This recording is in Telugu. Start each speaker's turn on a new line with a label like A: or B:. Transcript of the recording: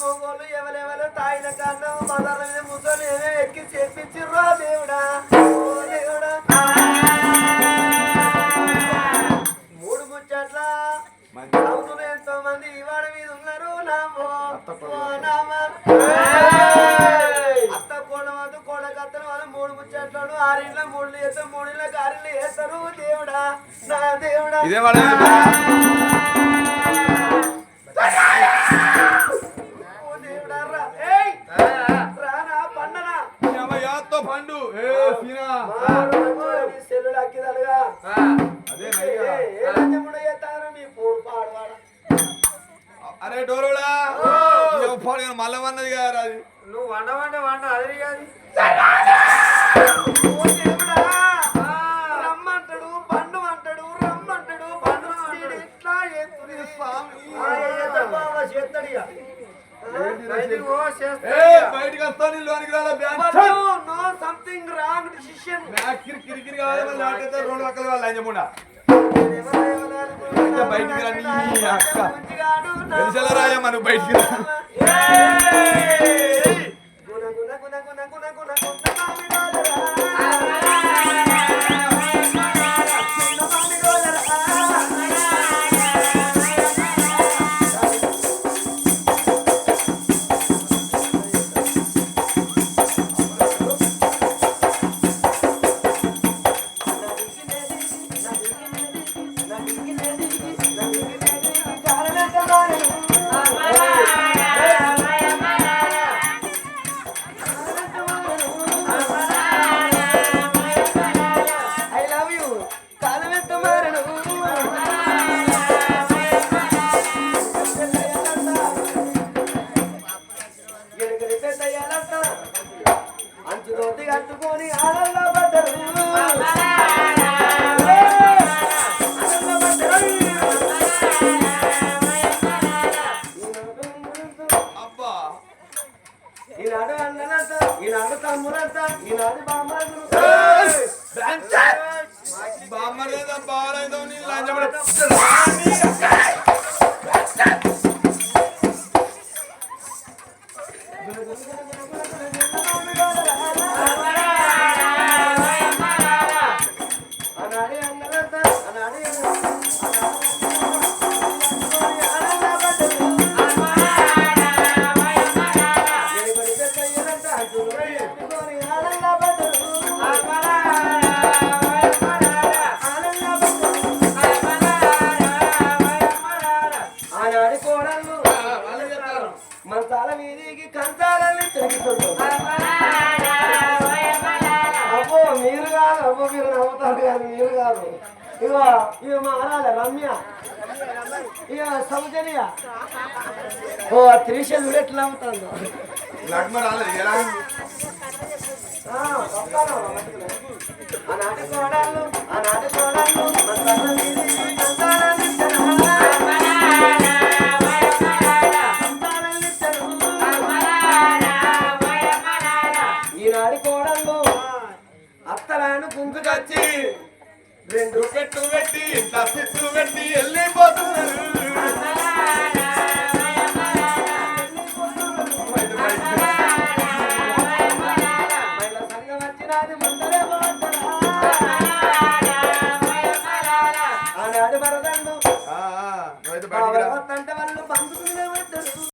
A: మొగోళ్ళు ఎవరెవరు తాయిన కారణం మదల మీద ముసలు ఎక్కి చేపించిర్రో దేవుడా? ఓ దేవుడా? మూడు ముచ్చట్ల. అవుతున్న ఎంతో మంది ఇవాడ మీద ఉన్నారు. నామో అత్త కోడవద్దు కోడకత్తలు వాళ్ళు మూడు ముచ్చట్లు ఆరింట్లో మూడు వేస్తారు మూడిళ్ళ ఆరిళ్ళు వేస్తారు దేవుడా నా దేవుడా. సెల్లులు అక్కిదలుగా
B: అరే డోరోడా పాడు మళ్ళీ అన్నది కదా అది
C: నువ్వు వండమంటే వంట అది కాదు
A: రమ్మంటాడు పండు అంటాడు రమ్మంటాడు పండు వీడు ఎట్లా చేస్తుంది స్వామి చేస్తాడు ఇక
C: బయటికి పో చేస్తా
B: ఏ బయటికి వస్తా నీ లోనికి రాలా బ్యాంక్
A: డిసిషన్
B: బ్యాంక్ కిరి కిరి కిరి కావాలి మళ్ళీ నాకైతే రెండు రకాల వాళ్ళు లంచముండా బయటికి రా నీ అక్క. తెలిసేలా రాయ మనం బయటికి రా
A: బామ్మడు
B: బామ్మర్లేదా బాగాలేదో నీ లంచముండా
A: మంచాల మీదికి కంచాలని అబ్బో మీరు కాదు అబ్బో మీరు నవ్వుతారు కానీ మీరు కాదు. ఇగో ఇవి మారాలి రమ్య. ఇక సౌజన్య. ఓ త్రిశలు ఎట్లా నవ్వుతుందో
B: లగ్మ రాలేదు
A: వచ్చి
B: రెండు పెట్టు పెట్టి ఇంత పెట్టు పెట్టి వెళ్ళిపోతున్నారు.